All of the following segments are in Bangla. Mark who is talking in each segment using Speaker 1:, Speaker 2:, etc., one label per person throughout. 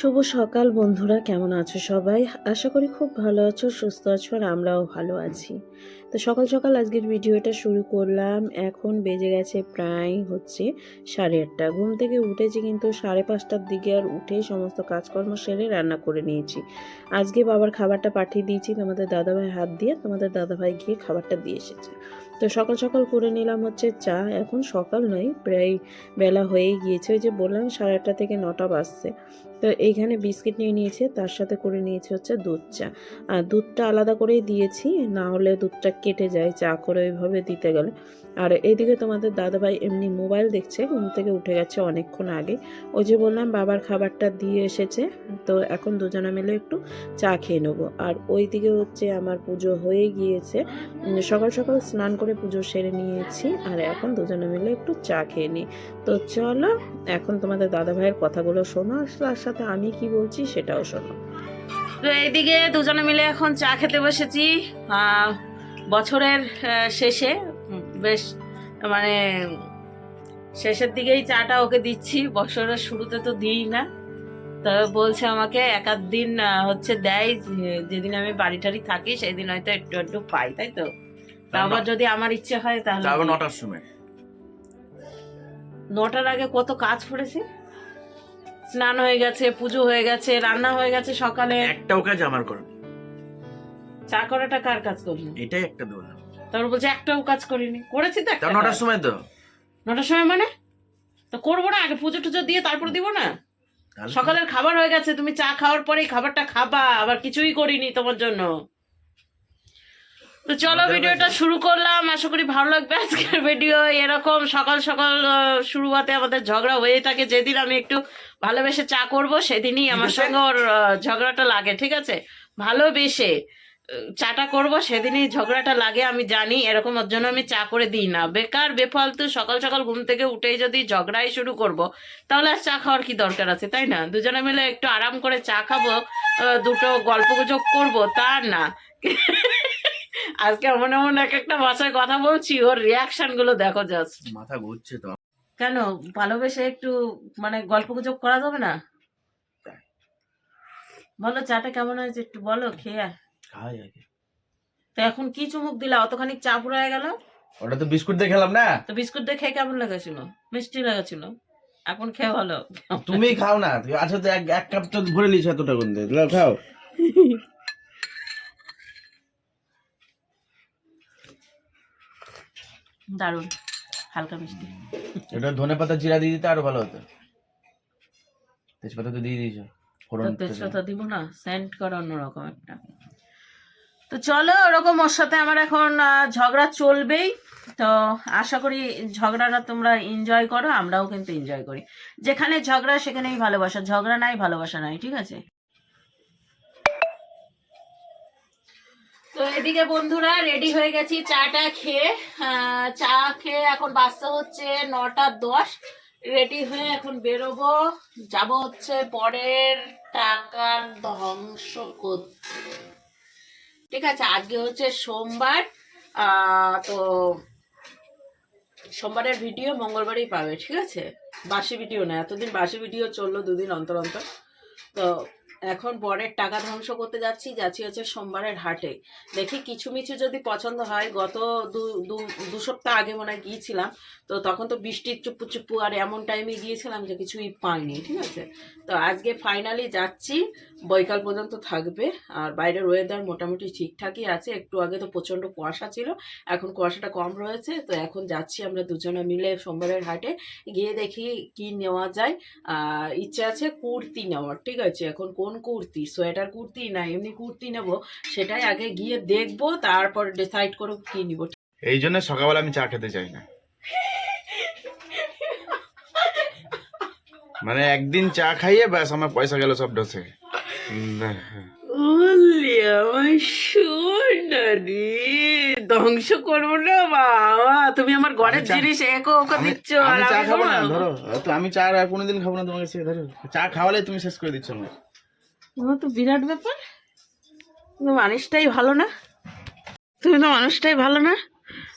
Speaker 1: শুভ সকাল বন্ধুরা, কেমন আছো সবাই? আশা করি খুব ভালো আছো, সুস্থ আছো আর আমরাও ভালো আছি। তো সকাল সকাল আজকের ভিডিওটা শুরু করলাম। এখন বেজে গেছে প্রায় হচ্ছে সাড়ে আটটা। ঘুম থেকে উঠেছি কিন্তু সাড়ে পাঁচটার দিকে আর উঠে সমস্ত কাজকর্ম সেরে রান্না করে নিয়েছি। আজকে বাবার খাবারটা পাঠিয়ে দিয়েছি তোমাদের দাদাভাই হাত দিয়ে। তোমাদের দাদাভাই গিয়ে খাবারটা দিয়ে এসেছে। তো সকাল সকাল করে নিলাম হচ্ছে চা। এখন সকাল নয়, প্রায় বেলা হয়েই গিয়েছে। ওই যে বললাম সাড়ে আটটা থেকে নটা বাজছে। তো এইখানে বিস্কিট নিয়ে নিয়েছে, তার সাথে করে নিয়েছে হচ্ছে দুধ চা আর দুধটা আলাদা করেই দিয়েছি, না হলে দুধটা কেটে যায়, চা করে ওইভাবে দিতে গেলে। আর এদিকে তোমাদের দাদাভাই এমনি মোবাইল দেখছে, ঘুম থেকে উঠে গেছে অনেকক্ষণ আগে। ওই যে বললাম, বাবার খাবারটা দিয়ে এসেছে, তো এখন দুজনে মিলে একটু চা খেয়ে নেব। আর ওই দিকে হচ্ছে আমার পুজো হয়ে গিয়েছে সকাল সকাল স্নান করে পুজো সেরে নিয়েছি, আর এখন দুজনে মিলে একটু চা খেয়ে নিই। তো চলো এখন তোমাদের দাদা ভাইয়ের কথাগুলো শোনো আর তার সাথে আমি কি বলছি সেটাও শোনো। তো এইদিকে দুজনে মিলে এখন চা খেতে বসেছি। আহ, বছরের শেষে বেশ মানে শেষের দিকেই চাটা ওকে দিচ্ছি। বছরের শুরুতে তো দিই না। তবে বলছে আমাকে এক আধ দিন হচ্ছে দেয় যেদিন আমি বাড়ি টাড়ি থাকি সেই দিন হয়তো একটু একটু পাই তাই তো? আবার যদি আমার ইচ্ছে হয় তাহলে
Speaker 2: নটার সময়।
Speaker 1: নটার আগে কত কাজ পড়েছে স্নান হয়ে গেছে পুজো হয়ে গেছে রান্না হয়ে গেছে সকালে।
Speaker 2: একটাও কাজ আমার করো
Speaker 1: চা করাটা কার কাজ করলি?
Speaker 2: এটাই একটা দোল
Speaker 1: তারপর বলছে একটাও কাজ করিনি। করেছি তো একটা
Speaker 2: নটার সময় তো।
Speaker 1: নটার সময় মানে? তো করব না আগে পুজো টুজো দিয়ে তারপর দিব না? সকালের খাবার হয়ে গেছে তুমি চা খাওয়ার পরেই খাবারটা খাবা আবার কিছুই করিনি তোমার জন্য। তো চলো ভিডিওটা শুরু করলাম। আশা করি ভালো লাগবে আজকের ভিডিও। এরকম সকাল সকাল আহ, শুরুয়াতে আমাদের ঝগড়া হয়ে থাকে। যেদিন আমি একটু ভালোবেসে চা করব সেদিনই আমার সঙ্গে ওর ঝগড়াটা লাগে ঠিক আছে? ভালোবেসে চাটা করব সেদিনই ঝগড়াটা লাগে আমি জানি। এরকম ওর জন্য আমি চা করে দিই না। বেকার বেফালতু সকাল সকাল ঘুম থেকে উঠেই যদি ঝগড়াই শুরু করব তাহলে আর চা খাওয়ার কি দরকার আছে তাই না? দুজনে মিলে একটু আরাম করে চা খাব দুটো গল্প গুজব করব তা না। আজকে এমন এমন এক একটা ভাষায় কথা বলছি ওর রিয়াকশনগুলো দেখো জাস্ট
Speaker 2: মাথা ঘুরছে তো।
Speaker 1: কেন? ভালোবেসে একটু মানে গল্প গুজব করা যাবে না? বলো চাটা কেমন হয়েছে একটু বলো খেয়ে
Speaker 2: খাওয়াই আগে।
Speaker 1: তো এখন কি চুমুক দিলা? অতখানি চা পুরায় গেল?
Speaker 2: ওটা তো বিস্কুট দিয়ে খেলাম না।
Speaker 1: তো বিস্কুট দিয়ে খেয়ে কেমন লেগেছিল? মিষ্টি লেগেছিল? এখন খেয়ে ভালো।
Speaker 2: তুমি খাও না। তুমি আচ্ছা তো এক এক কাপ তো ভরে নিয়েছো এতটা কোন দিয়ে খাও।
Speaker 1: দারুণ হালকা মিষ্টি।
Speaker 2: এটা ধনে পাতা জিরা দিয়ে দিতে আরও ভালো হতো। তেজপাতা তো দিয়ে দিয়েছ
Speaker 1: তেজপাতা দিব না সেন্ট করা অন্যরকম একটা। তো চলো ওরকম ওর সাথে আমার এখন ঝগড়া চলবেই। তো আশা করি ঝগড়াটা তোমরা এনজয় করো আমরাও কিন্তু এনজয় করি। যেখানে ঝগড়া সেখানেই ভালোবাসা ঝগড়া নাই ভালোবাসা নাই ঠিক আছে? তো এদিকে বন্ধুরা রেডি হয়ে গেছি চাটা খেয়ে। চা খেয়ে এখন বাজতে হচ্ছে নটা দশ। রেডি হয়ে এখন বেরোবো। যাব হচ্ছে পরের টাকার ধ্বংস করতে। ঠিক আছে, আজকে হচ্ছে সোমবার। তো সোমবারের ভিডিও মঙ্গলবারই পাবে, ঠিক আছে? বাসি ভিডিও না, এতদিন বাসি ভিডিও চলল দুদিন অন্তর অন্তর। তো এখন বরের টাকা ধ্বংস করতে যাচ্ছি যাচ্ছি হচ্ছে সোমবারের হাটে। দেখি কিছু মিছু যদি পছন্দ হয়, গত দু সপ্তাহ আগে মনে হয় গিয়েছিলাম, তো তখন তো বৃষ্টির চুপু চুপু আর এমন টাইমে গিয়েছিলাম যে কিছুই পাইনি, ঠিক আছে? তো আজকে ফাইনালি যাচ্ছি, বৈকাল পর্যন্ত থাকবে, আর বাইরের ওয়েদার মোটামুটি ঠিকঠাকই আছে, একটু আগে তো প্রচণ্ড কুয়াশা ছিল, এখন কুয়াশাটা কম রয়েছে, তো এখন যাচ্ছি আমরা দুজনে মিলে সোমবারের হাটে, গিয়ে দেখি কি নেওয়া যায়। ইচ্ছে আছে কুর্তি নেওয়ার, ঠিক আছে? এখন কোন কুর্তি? সোয়েটার কুর্তি না এমনি কুর্তি নেব? সেটাই আগে গিয়ে দেখব তারপর ডিসাইড করব কি নিব।
Speaker 2: এই জন্য সকালবেলা আমি চা খেতে চাই না। মানে একদিন চা খাইয়ে ব্যাস আমার পয়সা গেল সব ডসে
Speaker 1: আমার সোনারি ধ্বংস করব না বাবা। তুমি আমার ঘরের
Speaker 2: আমি চা-
Speaker 1: জিনিস একে ওকে দিচ্ছ আর
Speaker 2: আমি চা খাব না। ধরো। আমি চা আর কোনোদিন খাব না তোমাকে সে ধরো। চা খাওয়ালে তুমি শেষ করে দিচ্ছ আমার
Speaker 1: ও তো বিরাট ব্যাপার। তুমি মানুষটাই ভালো না। তুমি তো মানুষটাই ভালো না।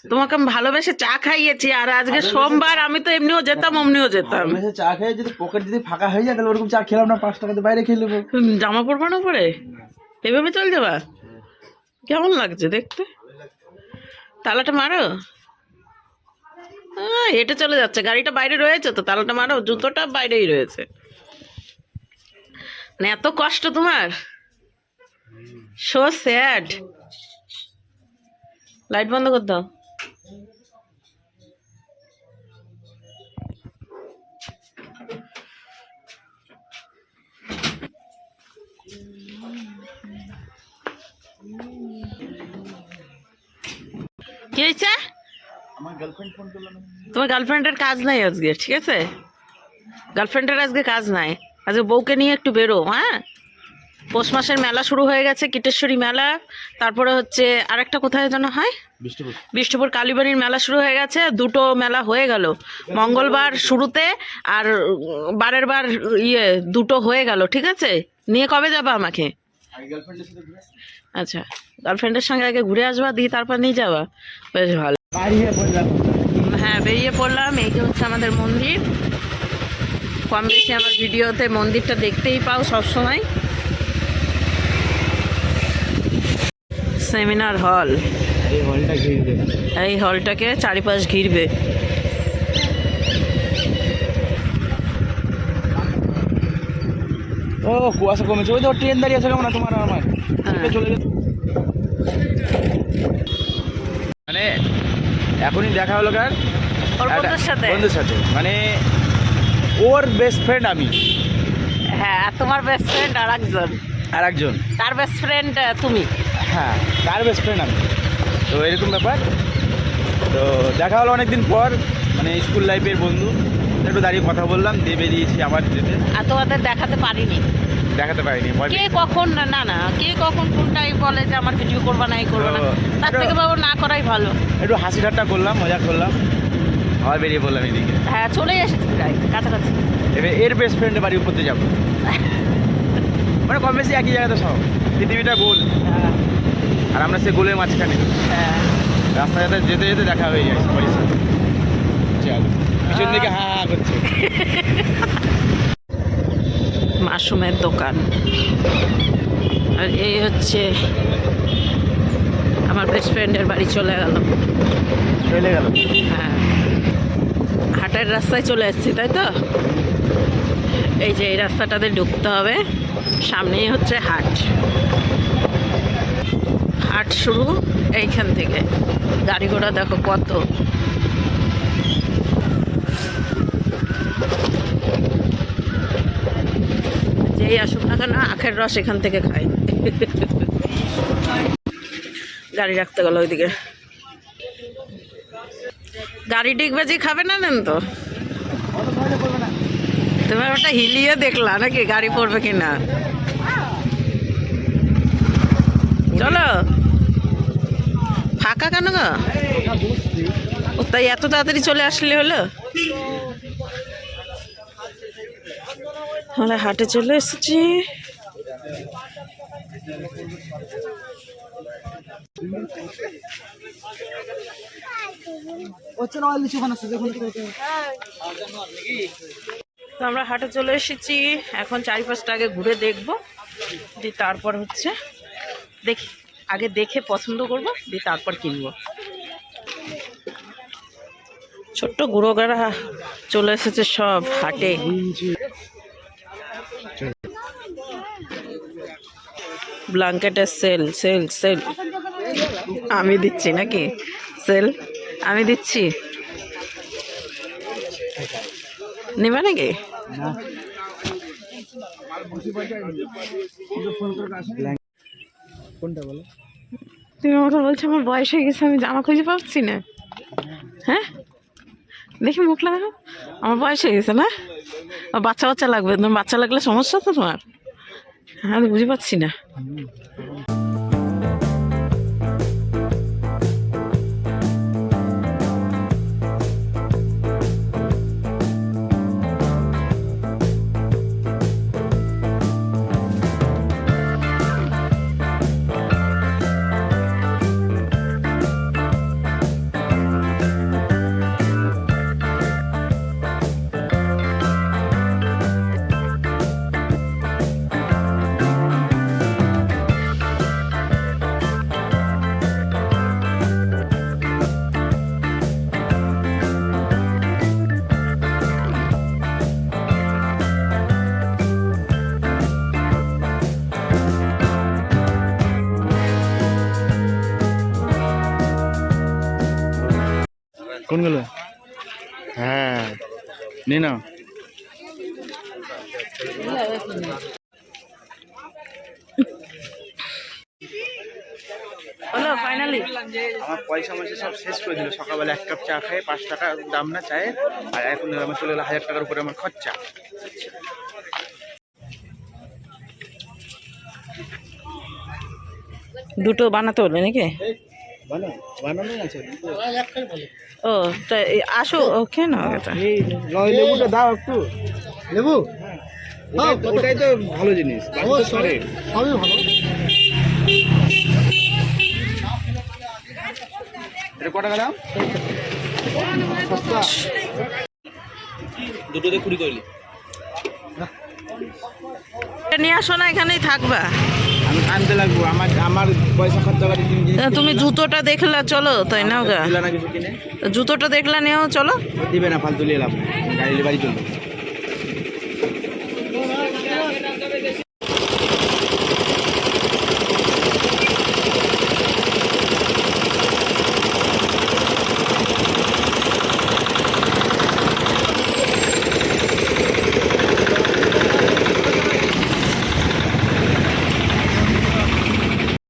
Speaker 1: তোমাকে আমি ভালোবেসে চা খাইয়েছি আর আজকে সোমবার আমি তো এমনিও যেতাম অমনিও যেতাম।
Speaker 2: চা খেয়ে যদি পকেট যদি ফাঁকা হয়ে যায় তাহলে ওরকম চা খেলাম না পাঁচ টাকাতে বাইরে খেয়ে নেব।
Speaker 1: জামা পরবো না পরে? এভাবে চল যাবা? কেমন লাগছে দেখতে? তালাটা মারো। আহ, হেঁটে চলে যাচ্ছে। গাড়িটা বাইরে রয়েছে তো তালাটা মারো। জুতোটা বাইরেই রয়েছে। মানে এত কষ্ট তোমার? সো স্যাড লাইট বন্ধ কর দাও। কি হয়েছে? তোমার গার্লফ্রেন্ডের কাজ নাই আজকে ঠিক আছে? গার্লফ্রেন্ডের আজকে কাজ নাই। আজকে বউকে নিয়ে একটু বেরো হ্যাঁ? পৌষ মাসের মেলা শুরু হয়ে গেছে কীটেশ্বরী মেলা। তারপরে হচ্ছে আরেকটা কোথায় যেন হয়? বিষ্ণুপুর। কালীবাড়ির মেলা শুরু হয়ে গেছে দুটো মেলা হয়ে গেল। মঙ্গলবার শুরুতে আর বারের বার ইয়ে দুটো হয়ে গেল ঠিক আছে? নিয়ে কবে যাবে আমাকে। আচ্ছা গার্লফ্রেন্ডের সঙ্গে আগে ঘুরে আসবা দিয়ে তারপর নিয়ে যাবা। বেশ ভালো। হ্যাঁ বেরিয়ে পড়লাম এই যে হচ্ছে আমাদের মন্দির। কম বেশি আমার ভিডিওতে মন্দিরটা দেখতেই পাও সবসময় সেমিনার হল
Speaker 2: এই
Speaker 1: হলটাকে চারিপাশ ঘিরবে।
Speaker 2: ও কুয়াশা কমেছে। ওই তো ট্রেন দাঁড়িয়ে আছে কেমন তোমার আমার
Speaker 1: হ্যাঁ।
Speaker 2: চলে যেত মানে এখনই দেখা হলো কার?
Speaker 1: বন্ধুর সাথে।
Speaker 2: মানে ওর বেস্ট ফ্রেন্ড আমি।
Speaker 1: হ্যাঁ আর তোমার বেস্ট ফ্রেন্ড আর একজন।
Speaker 2: আর একজন।
Speaker 1: তার বেস্ট ফ্রেন্ড তুমি।
Speaker 2: হ্যাঁ তার বেস্ট ফ্রেন্ড আমি। তো এরকম ব্যাপার। তো দেখা হলো অনেকদিন পর মানে স্কুল লাইফের বন্ধু। একটু দাঁড়িয়ে কথা বললাম দিয়ে বেরিয়েছি আবার যেতে।
Speaker 1: আর তোমাদের দেখাতে পারিনি।
Speaker 2: দেখাতে পারিনি
Speaker 1: কে কখন না না কে কখন কোনটাই বলে যে আমার ভিডিও করবা না এই করবা না। তার থেকে বাবু না করাই ভালো।
Speaker 2: একটু হাসি ঠাট্টা করলাম মজা করলাম। আবার বেরিয়ে পড়লাম এদিকে।
Speaker 1: হ্যাঁ চলেই এসেছি প্রায় কাছাকাছি।
Speaker 2: এবার এর বেস্ট ফ্রেন্ডের বাড়ি করতে যাব। মানে কম বেশি একই জায়গাতে সব। পৃথিবীটা গোল।
Speaker 1: হ্যাঁ।
Speaker 2: আর আমরা সে গোলের মাঝখানে।
Speaker 1: হ্যাঁ।
Speaker 2: রাস্তায় যেতে যেতে যেতে দেখা হয়ে যায় সাথে চল পিছন দিকে হা হা করছে।
Speaker 1: মাশরুমের দোকান। আর এই হচ্ছে আমার বেস্ট ফ্রেন্ডের বাড়ি চলে গেল।
Speaker 2: চলে গেল।
Speaker 1: হ্যাঁ। হাটের রাস্তায় চলে এসেছি তাই তো? এই যে এই রাস্তাটাতে ঢুকতে হবে, সামনেই হচ্ছে হাট। হাট শুরু এইখান থেকে। গাড়ি ঘোড়া দেখো কত। যেই আসুক না কেন, আখের রস এখান থেকে খাই। গাড়ি রাখতে গেল ওইদিকে। গাড়ি ডিগবাজি খাবে না নেন তো? তুমি ওটা হিলিয়ে দেখলা নাকি গাড়ি পড়বে কিনা? চলো। ফাঁকা কেন গো? তাই এত তাড়াতাড়ি চলে আসলে হলো? আমরা হাটে চলে এসেছি। তো আমরা হাটে চলে এসেছি, এখন চারিপাশটা আগে ঘুরে দেখব, দিয়ে তারপর হচ্ছে দেখি, আগে দেখে পছন্দ করব, দিয়ে তারপর কিনবো। ছোট্ট গুঁড়োগাড়া চলে এসেছে সব হাটে। ব্ল্যাঙ্কেটের সেল সেল সেল। আমি দিচ্ছি নাকি? সেল? আমি দিচ্ছি। নেবে নাকি?
Speaker 2: কোনটা বলো
Speaker 1: তুমি বলছো আমার বয়স হয়ে গেছে, আমি জামা খুঁজে পাচ্ছি না। হ্যাঁ? দেখি মুখটা দেখো আমার বয়স হয়ে গেছে না? বাচ্চা বাচ্চা লাগবে, তোমার বাচ্চা লাগলে সমস্যা তো তোমার? হ্যাঁ বুঝে পাচ্ছি না।
Speaker 2: কোনগুলো? হ্যাঁ। নে না
Speaker 1: হলো ফাইনালি
Speaker 2: আমার পয়সা ময়সা সব শেষ করে দিল। সকালবেলা এক কাপ চা খেয়ে পাঁচ টাকা দাম না আর এখন আমার চলে গেলো হাজার টাকার উপরে আমার খরচা।
Speaker 1: দুটো বানাতে হলো নাকি? ও তা এই আসো ওকে না এটা
Speaker 2: এই লেবুটা দাও একটু।
Speaker 3: লেবু?
Speaker 2: ওটাই- ওটাই তো ভালো জিনিস। তো
Speaker 3: সবই ভালো।
Speaker 2: কটা গেলাম? দুটোতে কুড়ি করলি।
Speaker 1: নিয়ে আসো না এখানেই থাকবা।
Speaker 2: আমি আনতে লাগবো আমার আমার পয়সা খরচা করে তুমি
Speaker 1: জুতোটা দেখলা চলো তাই গা।
Speaker 2: না
Speaker 1: জুতোটা দেখলা নিয়েও চলো।
Speaker 2: দিবে না ফালতু নিয়ে লাভ গাড়ি বাড়ি চলবে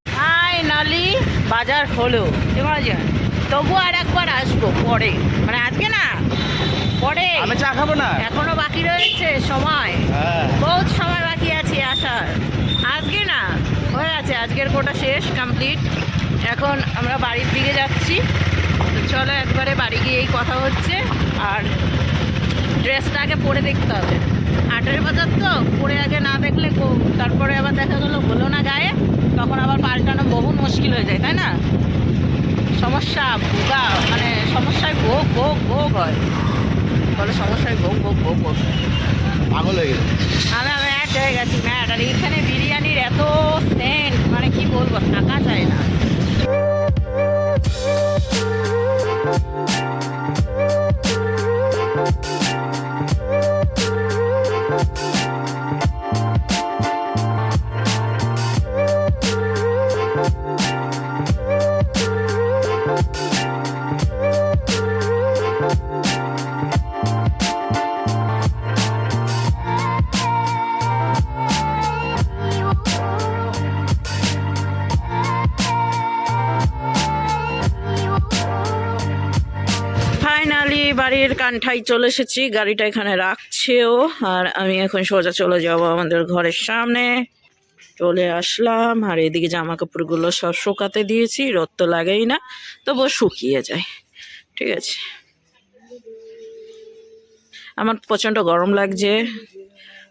Speaker 1: ফাইনালি বাজার হলো। ঠিক আছে তবু আর একবার আসব পরে। মানে আজকে না পরে।
Speaker 2: আমি চা খাব না।
Speaker 1: এখনও বাকি রয়েছে সময়।
Speaker 2: হ্যাঁ।
Speaker 1: বহুত সময় বাকি আছে আসার। আজকে না হয়ে আছে। আজকের কোটা শেষ কমপ্লিট এখন আমরা বাড়ির দিকে যাচ্ছি। চলো একবারে বাড়ি গিয়েই কথা হচ্ছে। আর ড্রেসটা আগে পরে দেখতে হবে। হাটের বাজার তো পরে আগে না দেখলে তারপরে আবার দেখা গেলো হলো না গায়ে। তখন আবার পাল্টানো বহু মুশকিল হয়ে যায় তাই না? সমস্যা ভোগা মানে সমস্যায় ভোগ ভোগ ভোগ হয়। বলে সমস্যায় ভোগ ভোগ ভোগ ভোগ।
Speaker 2: পাগল হয়ে গেছে।
Speaker 1: আমি আমি এক হয়ে গেছি ম্যাট আর এখানে বিরিয়ানির এত সেন্ট মানে কি বলব থাকা যায় না। বাড়ির কান্ঠাই চলে এসেছি। গাড়িটা এখানে রাখছেও। আর আমি এখন সোজা চলে যাব আমাদের ঘরের সামনে। চলে আসলাম। আর এদিকে জামা কাপড়গুলো সব শুকাতে দিয়েছি। রোদ তো লাগেই না, তবুও শুকিয়ে যায়। ঠিক আছে। আমার প্রচণ্ড গরম লাগছে।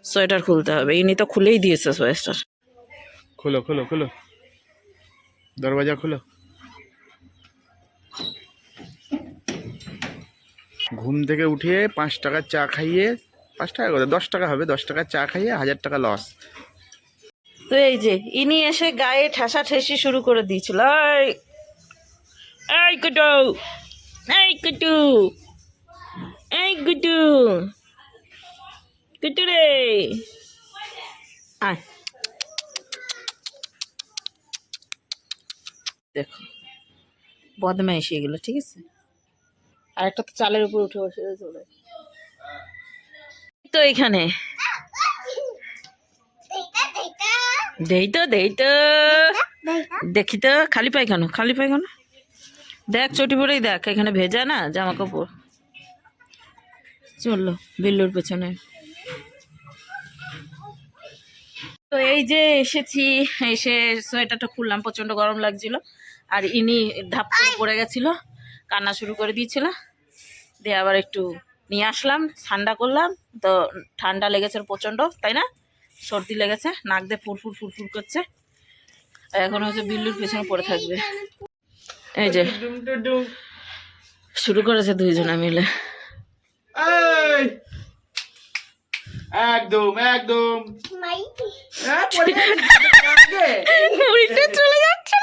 Speaker 1: সোয়েটার খুলতে হবে। ইনি তো খুলেই দিয়েছে সোয়েটার।
Speaker 2: খোলো খোলো খোলো। দরওয়াজা খোলো। ঘুম থেকে উঠে পাঁচ টাকার চা খাইয়ে, পাঁচ টাকা করে, দশ টাকা হবে, দশ টাকার চা খাইয়ে হাজার টাকা লস
Speaker 1: তো এই যে, ইনি এসে গায়ে ঠেসা ঠেসি শুরু করে দিয়েছিল। এই কুটু এই কুটু, এই রে। দেখো, বদমাইশি এগুলো ঠিক আছে? আর একটা তো চালের উপর উঠে বসে চলে তো এখানে। দেই দেই তো দেখি তো, খালি পায়খানো খালি পায়খানো। দেখ, চটি পরেই দেখ, এখানে ভেজা না জামা কাপড় চলল বিল্লুর পেছনে। তো এই যে এসেছি, এসে সোয়েটারটা খুললাম, প্রচণ্ড গরম লাগছিল। আর ইনি ধাপ পড়ে গেছিল। কান্না শুরু করে দিয়েছিল। দিয়ে আবার একটু নিয়ে আসলাম ঠান্ডা করলাম। তো ঠান্ডা লেগেছে প্রচণ্ড তাই না? সর্দি লেগেছে নাক দিয়ে ফুরফুর ফুরফুর করছে। এখন হচ্ছে বিল্লুর পেছনে পড়ে থাকবে। এই যে শুরু করেছে দুইজনে মিলে।
Speaker 2: একদম একদম। হ্যাঁ,
Speaker 1: চলে যাচ্ছে।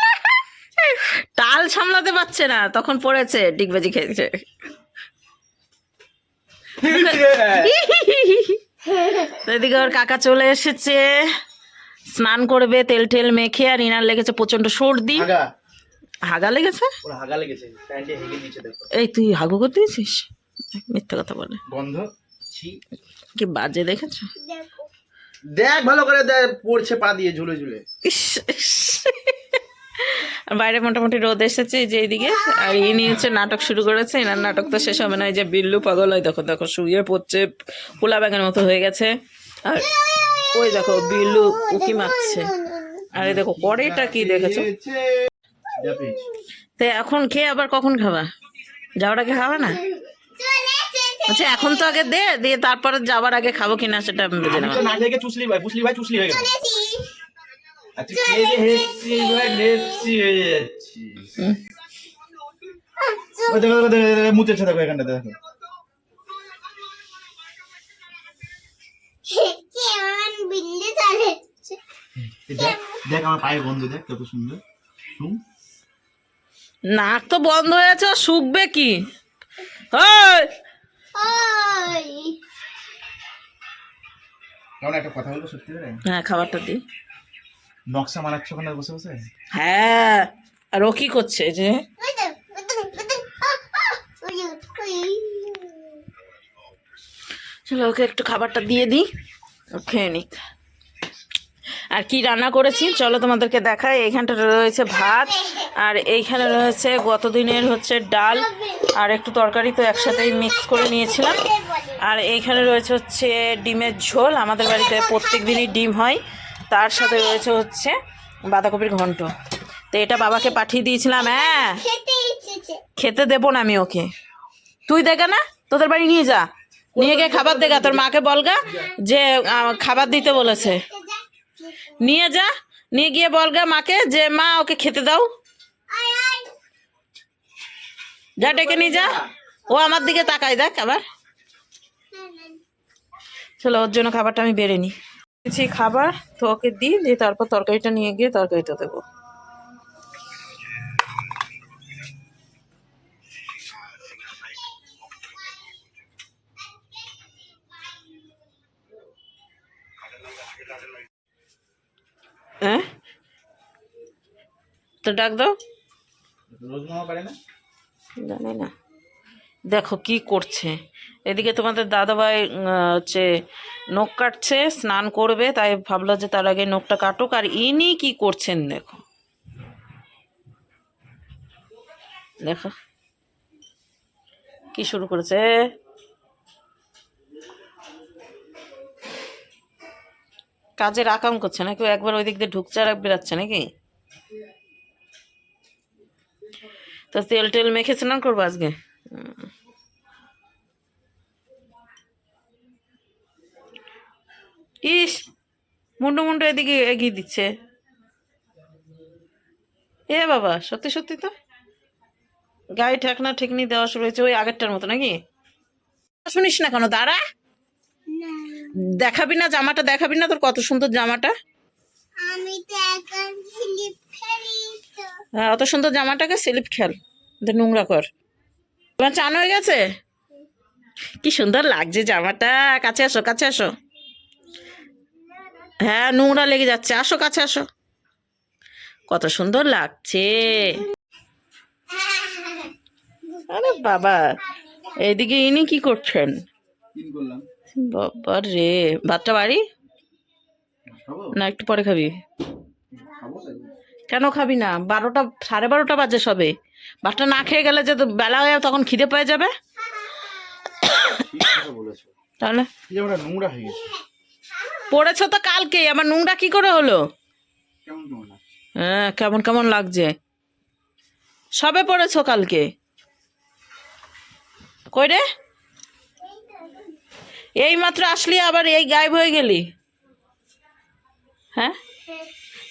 Speaker 1: টাল সামলাতে পারছে না তখন পড়েছে ডিগবাজি খেয়েছে। এদিকে ওর কাকা চলে এসেছে। স্নান করবে তেল টেল মেখে আর ইনার লেগেছে প্রচণ্ড সর্দি। হাগা। লেগেছে?
Speaker 2: হাগা
Speaker 1: এই তুই হাগু করতে দিয়েছিস মিথ্যা কথা বলে।
Speaker 2: গন্ধ
Speaker 1: কি বাজে দেখেছ?
Speaker 2: দেখ ভালো করে দেখ পড়ছে পা দিয়ে ঝুলে ঝুলে।
Speaker 1: বাইরে মোটামুটি রোদ এসেছে যে এইদিকে। আর ইনি হচ্ছে নাটক শুরু করেছে। এনার নাটক তো শেষ হবে না। এই যে বিল্লু পাগল হয়, দেখো দেখো, শুয়ে পড়ছে, পোলা ব্যাগের মতো হয়ে গেছে। আর ওই দেখো, বিল্লু উকি মারছে। আর এই দেখো পরেটা কি দেখেছ? তো এখন খেয়ে আবার কখন খাবা? যাওয়ার আগে খাবে না? আচ্ছা এখন তো আগে দে, দিয়ে তারপরে যাওয়ার আগে খাব কিনা সেটা আমি বুঝে নেব।
Speaker 2: ভাই ভাই যাচ্ছিস
Speaker 1: হুম।
Speaker 2: ওই দেখো দেখো, দেখো দেখো, মুতেছে দেখো এখানটাতে দেখো। এই দেখ দেখ আমার পায়ের বন্ধু দেখ কত সুন্দর।
Speaker 1: নাক তো বন্ধ হয়ে আছে ও শুকবে কি!
Speaker 2: কেমন একটা কথা বলব সত্যি
Speaker 1: হ্যাঁ খাবারটা দি।
Speaker 2: নকশা ওখানে বসে বসে?
Speaker 1: হ্যাঁ আর ও কি করছে যে? চলো ওকে একটু খাবারটা দিয়ে দিই খেয়ে নিক। আর কি রান্না করেছি? চলো তোমাদেরকে দেখাই, এইখানটা রয়েছে ভাত, আর এইখানে রয়েছে গত দিনের হচ্ছে ডাল, আর একটু তরকারি তো একসাথেই মিক্স করে নিয়েছিলাম। আর এইখানে রয়েছে হচ্ছে ডিমের ঝোল, আমাদের বাড়িতে প্রত্যেক দিনই ডিম হয়। তার সাথে রয়েছে হচ্ছে বাঁধাকপির ঘন্ট। তো এটা বাবাকে পাঠিয়ে দিয়েছিলাম হ্যাঁ। খেতে দেবো না আমি ওকে। তুই দেখা না তোদের বাড়ি নিয়ে যা। নিয়ে গিয়ে খাবার দেখা তোর মাকে বলগা যে খাবার দিতে বলেছে। নিয়ে যা নিয়ে গিয়ে বলগা মাকে যে মা ওকে খেতে দাও। যা ডেকে নিয়ে যা। ও আমার দিকে তাকায় দেখ আবার। চলো ওর জন্য খাবারটা আমি বেড়ে নিই। দিয়েছি খাবার তো ওকে দিই দিয়ে তারপর তরকারিটা নিয়ে গিয়ে তরকারিটা দেবো। হ্যাঁ? তো ডাক দাও। জানি না। দেখো কি করছে। এদিকে তোমাদের দাদাভাই হচ্ছে নখ কাটছে, স্নান করবে, তাই ভাবলো যে তার আগে নখটা কাটুক। আর ইনি কি করছেন দেখো। দেখো। কি শুরু করেছে? কাজের আকাম করছে নাকি? একবার ওই দিক দিয়ে ঢুকছে আর বেরাচ্ছে নাকি? তো তেল টেল মেখে স্নান করব আজকে। ইস মুন্ডু মুন্ডু এদিকে এগিয়ে দিচ্ছে। এ বাবা সত্যি সত্যি তো? গায়ে ঠেকনা ঠেকনি দেওয়া শুরু হয়েছে ওই আগেরটার মতো নাকি? শুনিস না কেন দাঁড়া। দেখাবি না জামাটা দেখাবি না তোর কত সুন্দর জামাটা।
Speaker 3: আমি তো এখন স্লিপ খেলি
Speaker 1: হ্যাঁ অত সুন্দর জামাটাকে স্লিপ খেল। নোংরা কর। তোমার চান হয়ে গেছে? কি সুন্দর লাগছে জামাটা। কাছে আসো কাছে আসো। হ্যাঁ নোংরা লেগে যাচ্ছে। আসো, কাছে আসো। কত সুন্দর লাগছে। আরে বাবা, এইদিকে ইনি কি করছেন? বাবা রে ভাতটা বাড়ি? না, একটু পরে খাবি। কেন খাবি না? বারোটা, সাড়ে বারোটা বাজে সবে। ভাতটা না খেয়ে গেলে যে বেলা হয়ে যাবে, তখন খিদে পেয়ে যাবে। তাহলে?
Speaker 2: এই নোংরা হয়ে গেছে।
Speaker 1: পড়েছ তো কালকে আমার নোংরা কি করে হলো?
Speaker 2: কেমন কেমন লাগছে?
Speaker 1: হ্যাঁ কেমন কেমন লাগছে? সবে পড়েছো কালকে? কই রে? এই মাত্র আসলি আবার এই গায়েব হয়ে গেলি? হ্যাঁ?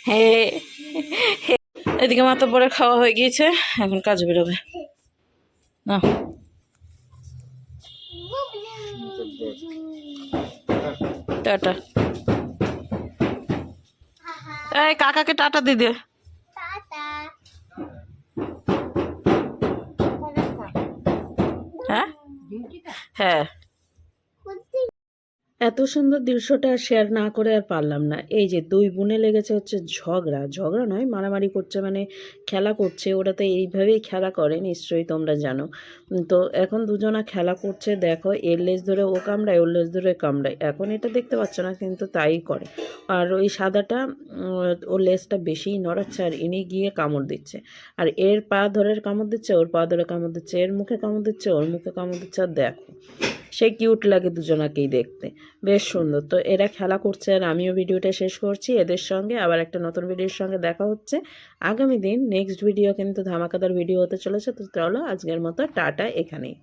Speaker 1: হে এদিকে মাত্র পরে খাওয়া হয়ে গিয়েছে, এখন কাজ বেরোবে। না। টাটা। এই কাকাকে টাটা দি দে। হ্যাঁ? হ্যাঁ। এত সুন্দর দৃশ্যটা শেয়ার না করে আর পারলাম না। এই যে দুই বোনে লেগেছে হচ্ছে ঝগড়া। ঝগড়া নয়, মারামারি করছে মানে খেলা করছে, ওরা তো এইভাবেই খেলা করে, নিশ্চয়ই তোমরা জানো। তো এখন দুজনা খেলা করছে, দেখো, এর লেজ ধরে ও কামড়ায়, ওর লেজ ধরে কামড়ায়। এখন এটা দেখতে পাচ্ছ না, কিন্তু তাই করে। আর ওই সাদাটা ওর লেজটা বেশিই নড়াচ্ছে আর ইনি গিয়ে কামড় দিচ্ছে। আর এর পা ধরে কামড় দিচ্ছে, ওর পা ধরে কামড় দিচ্ছে, এর মুখে কামড় দিচ্ছে, ওর মুখে কামড় দিচ্ছে, আর দেখো। সে কিউট লাগে দুজনাকেই দেখতে। বেশ সুন্দর। তো এরা খেলা করছে আর আমিও ভিডিওটা শেষ করছি। এদের সঙ্গে আবার একটা নতুন ভিডিওর সঙ্গে দেখা হচ্ছে। আগামী দিন নেক্সট ভিডিও কিন্তু ধামাকাদার ভিডিও হতে চলেছে। তো চলো আজকের মতো, টাটা এখানেই।